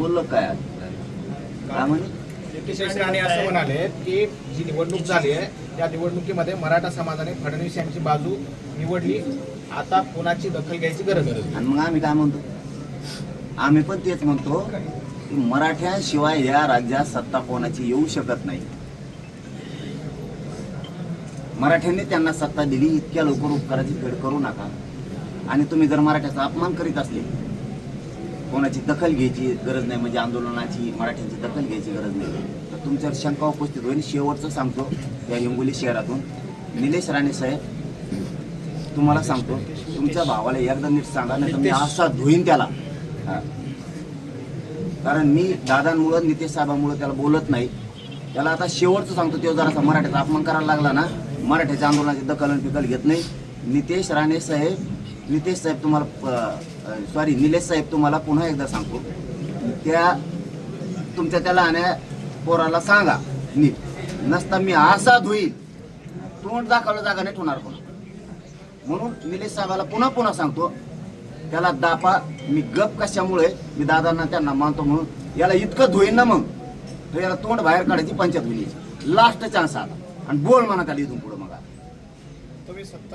बोललं काय? काय म्हणे? राणे असं म्हणाले की जी निवडणूक झाली आहे त्या निवडणुकीमध्ये मराठा समाजाने फडणवीस यांची बाजू निवडली. आता कोणाची दखल घ्यायची गरज नाही. आणि मग आम्ही काय म्हणतो? आम्ही पण तेच म्हणतो की मराठ्यांशिवाय या राज्यात सत्ता कोणाची येऊ शकत नाही. मराठ्यांनी त्यांना सत्ता दिली इतक्या लवकर उपकाराची फेड करू नका. आणि तुम्ही जर मराठ्याचा अपमान करीत असले कोणाची दखल घ्यायची गरज नाही म्हणजे आंदोलनाची मराठ्यांची दखल घ्यायची गरज नाही. तर तुमच्यावर शंका उपस्थित होईल. शेवटचं सांगतो या हिंगोली शहरातून. निलेश राणे साहेब तुम्हाला सांगतो तुमच्या भावाला एकदा नीट सांगा नाही तर मी असा धुईन त्याला. कारण मी दादांमुळं नितेश साहेबांमुळं त्याला बोलत नाही. त्याला आता शेवटचं सांगतो तो जरासा मराठ्याचा अपमान करायला लागला ना मराठ्याच्या आंदोलनाची दखल आणि पिकल घेत नाही. नितेश राणे साहेब नितेश साहेब तुम्हाला सॉरी निलेश साहेब तुम्हाला पुन्हा एकदा सांगतो. त्या तुमच्या त्याला आणि पोराला सांगा नीट. नसता मी असा धुईल तोंड दाखवलं जागा नाही ठेवणार कोण. म्हणून निलेश साहेबाला पुन्हा पुन्हा सांगतो त्याला दापा मी गप कशामुळे मी दादांना त्यांना मानतो म्हणून याला इतकं धुईन ना मग तर याला तोंड बाहेर काढायची पंचायत होईल. लास्ट चान्स आला आणि बोल म्हणा त्याला इथून पुढे मग तुम्ही सत्ता